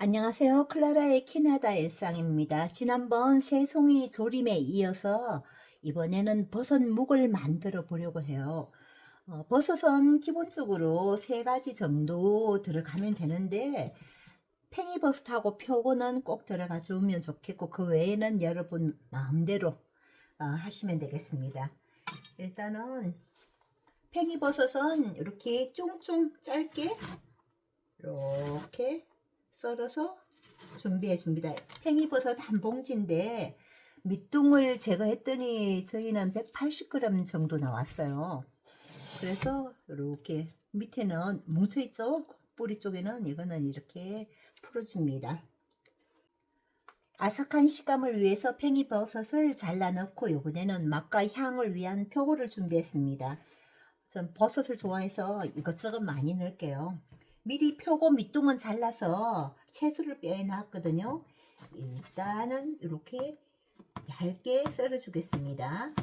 안녕하세요. 클라라의 캐나다 일상입니다. 지난번 새송이 조림에 이어서 이번에는 버섯 묵을 만들어 보려고 해요. 어, 버섯은 기본적으로 세 가지 정도 들어가면 되는데 팽이버섯하고 표고는 꼭 들어가 주면 좋겠고 그 외에는 여러분 마음대로 어, 하시면 되겠습니다. 일단은 팽이버섯은 이렇게 쫑쫑 짧게 이렇게 썰어서 준비해 줍니다. 팽이버섯 한 봉지인데 밑둥을 제거했더니 저희는 180g 정도 나왔어요. 그래서 이렇게 밑에는 뭉쳐 있죠. 뿌리 쪽에는 이거는 이렇게 풀어줍니다. 아삭한 식감을 위해서 팽이버섯을 잘라 넣고 이번에는 맛과 향을 위한 표고를 준비했습니다. 전 버섯을 좋아해서 이것저것 많이 넣을게요. 미리 표고 밑둥은 잘라서 채수를 빼놨거든요. 일단은 이렇게 얇게 썰어 주겠습니다.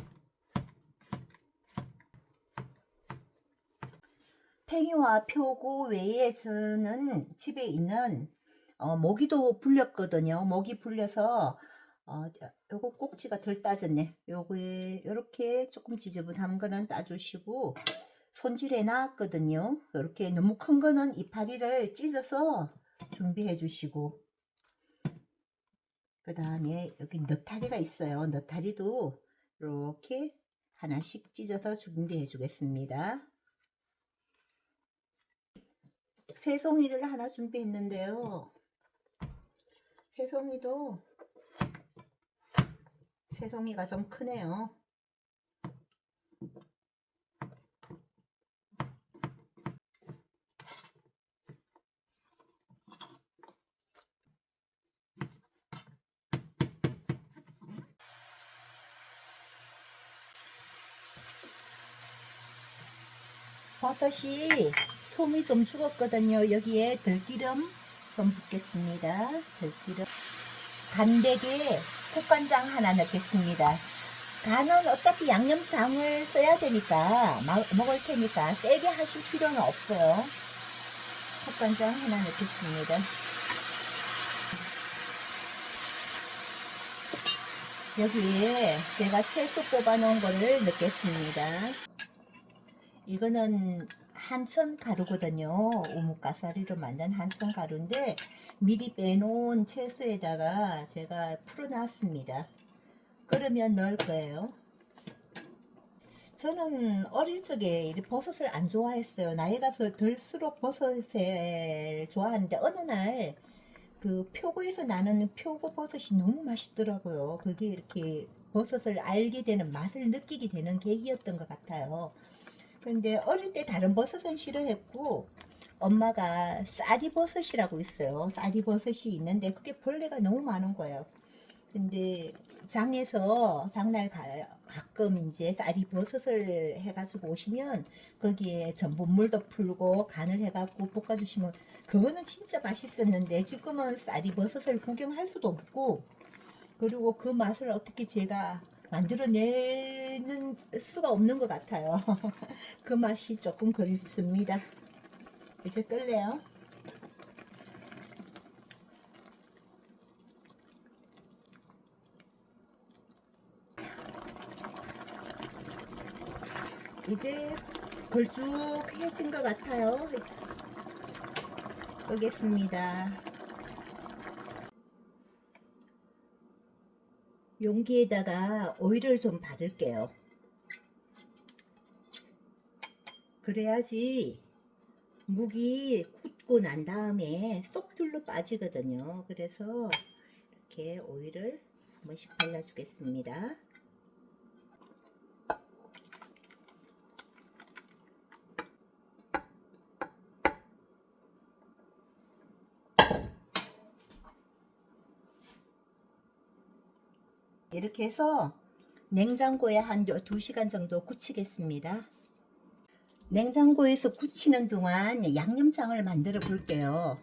팽이와 표고 외에 저는 집에 있는 어, 모기도 불렸거든요. 모기 불려서 어, 요거 꼭지가 덜 따졌네. 요거에 이렇게 조금 지저분한 거는 따주시고 손질해 놨거든요. 이렇게 너무 큰 거는 이파리를 찢어서 준비해 주시고 그 다음에 여기 너타리가 있어요. 너타리도 이렇게 하나씩 찢어서 준비해 주겠습니다. 새송이를 하나 준비했는데요. 새송이도 새송이가 좀 크네요. 버섯이 솜이 좀 죽었거든요. 여기에 들기름 좀 붓겠습니다. 들기름. 간대게 국간장 하나 넣겠습니다. 간은 어차피 양념장을 써야 되니까 마- 먹을 테니까 세게 하실 필요는 없어요. 국간장 하나 넣겠습니다. 여기에 제가 채소 뽑아 놓은 거를 넣겠습니다. 이거는 한천 가루거든요. 오목가사리로 만든 한천 가루인데 미리 빼놓은 채소에다가 제가 풀어놨습니다. 끓으면 넣을 거예요. 저는 어릴 적에 이 버섯을 안 좋아했어요. 나이가 들수록 버섯을 좋아하는데 어느 날 그 표고에서 나는 표고 버섯이 너무 맛있더라고요. 그게 이렇게 버섯을 알게 되는 맛을 느끼게 되는 계기였던 것 같아요. 근데 어릴 때 다른 버섯은 싫어했고 엄마가 쌀이버섯이라고 있어요. 쌀이버섯이 있는데 그게 벌레가 너무 많은 거예요. 근데 장에서 장날 가, 가끔 이제 쌀이버섯을 해가지고 오시면 거기에 전분물도 풀고 간을 해갖고 볶아주시면 그거는 진짜 맛있었는데 지금은 쌀이버섯을 구경할 수도 없고 그리고 그 맛을 어떻게 제가 만들어내는 수가 없는 것 같아요. 그 맛이 조금 그립습니다. 이제 끌래요. 이제 걸쭉해진 것 같아요. 끄겠습니다. 용기에다가 오일을 좀 바를게요. 그래야지 묵이 굳고 난 다음에 쏙 둘러 빠지거든요. 그래서 이렇게 오일을 한 번씩 발라주겠습니다. 이렇게 해서 냉장고에 한 2시간 정도 굳히겠습니다. 냉장고에서 굳히는 동안 양념장을 만들어 볼게요.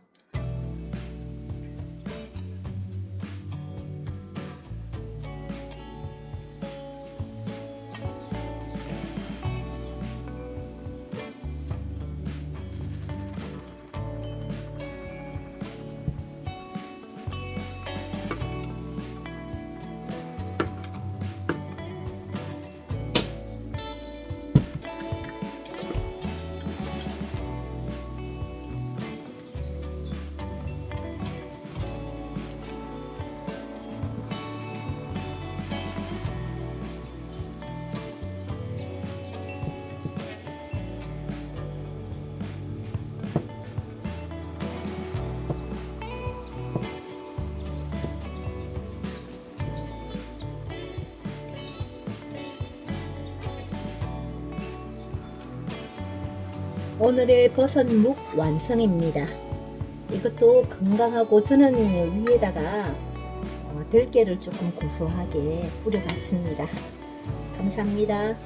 오늘의 버섯묵 완성입니다. 이것도 건강하고 저는 위에다가 어, 들깨를 조금 고소하게 뿌려봤습니다. 감사합니다.